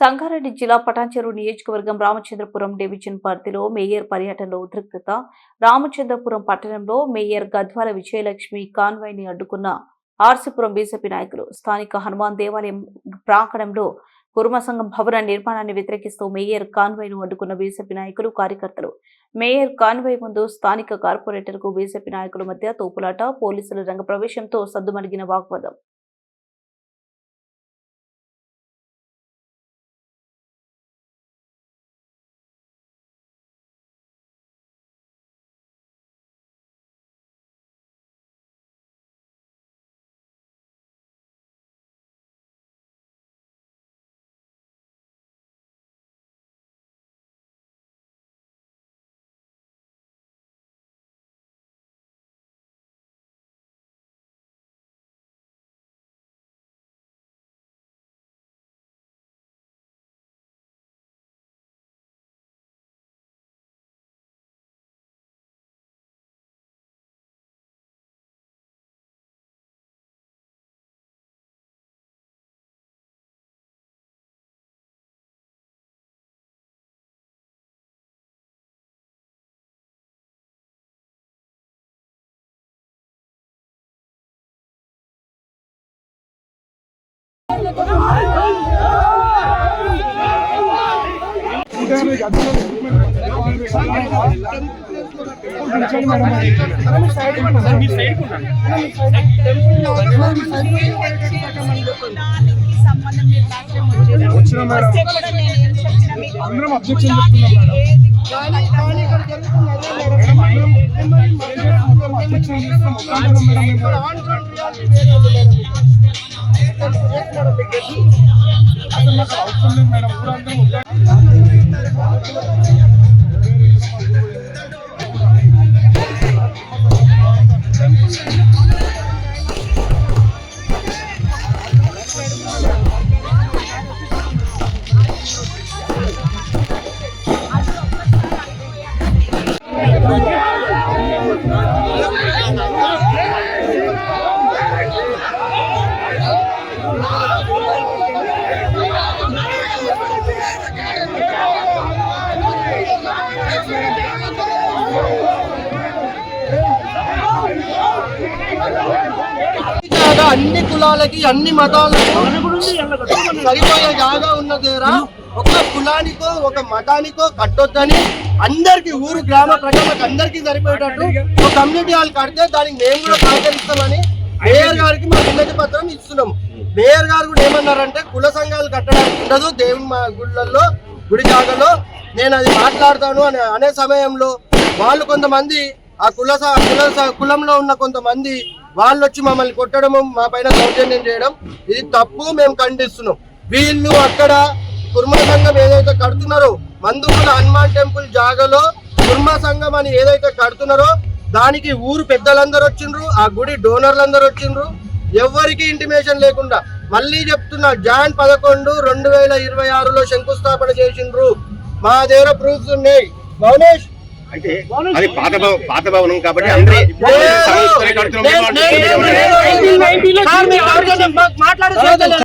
సంగారెడ్డి జిల్లా పటాన్చెరు నియోజకవర్గం రామచంద్రపురం డివిజన్ పరిధిలో మేయర్ పర్యటనలో ఉద్రిక్తత. రామచంద్రపురం పట్టణంలో మేయర్ గద్వాల విజయలక్ష్మి కాన్వాయ్ని అడ్డుకున్న ఆర్సీపురం బీజేపీ నాయకులు స్థానిక హనుమాన్ దేవాలయం ప్రాంగణంలో కుర్మ సంఘం భవన నిర్మాణాన్ని వ్యతిరేకిస్తూ మేయర్ కాన్వాయ్ను అడ్డుకున్న బీజేపీ నాయకులు కార్యకర్తలు. మేయర్ కాన్వాయ్ ముందు స్థానిక కార్పొరేటర్కు బీజేపీ నాయకుల మధ్య తోపులాట పోలీసుల రంగ ప్రవేశంతో సద్దుమణిగిన వాగ్వాదం. అందరం objection చెప్తున్నాం మేడం. అసలు నాకు అవసరం లేదు మేడం ఊరందరం ఒక్క- జాగా అన్ని కులాలకి అన్ని మతాలకు సరిపోయే జాగా ఉన్న దగ్గర ఒక కులానికో ఒక మతానికో కట్టొద్దని అందరికి ఊరు గ్రామ ప్రజలకు అందరికీ సరిపోయేటట్టు ఒక కమ్యూనిటీ హాల్ కడితే దానికి మేము కూడా సహకరిస్తామని మేయర్ గారికి మా విన్నతి పత్రం ఇస్తున్నాం. మేయర్ గారు కూడా ఏమన్నారంటే కుల సంఘాలు కట్టడానికి ఉండదు దేవుని మా గుళ్ళల్లో గుడి జాగలో. నేను అది మాట్లాడతాను అని అనే సమయంలో వాళ్ళు కొంతమంది ఆ కుల కుల కులంలో ఉన్న కొంతమంది వాళ్ళు వచ్చి మమ్మల్ని కొట్టడము మా పైన సౌజన్యం చేయడం ఇది తప్పు మేము ఖండిస్తున్నాం. వీళ్ళు అక్కడ కుర్మ సంఘం ఏదైతే కడుతున్నారో మందుకుల హనుమాన్ టెంపుల్ జాగలో కుర్మ సంఘం అని ఏదైతే కడుతున్నారో దానికి ఊరు పెద్దలందరూ వచ్చిండ్రు ఆ గుడి డోనర్లందరూ వచ్చిండ్రు. ఎవరికి ఇంటిమేషన్ లేకుండా మళ్ళీ చెప్తున్నా జాన్ పదకొండు రెండు వేల ఇరవై ఆరులో శంకుస్థాపన చేసిండ్రు. మా దగ్గర ప్రూఫ్స్ ఉన్నాయి. భువనేష్ అది పాత పాత భవనం కాబట్టి అందరి మాట్లాడే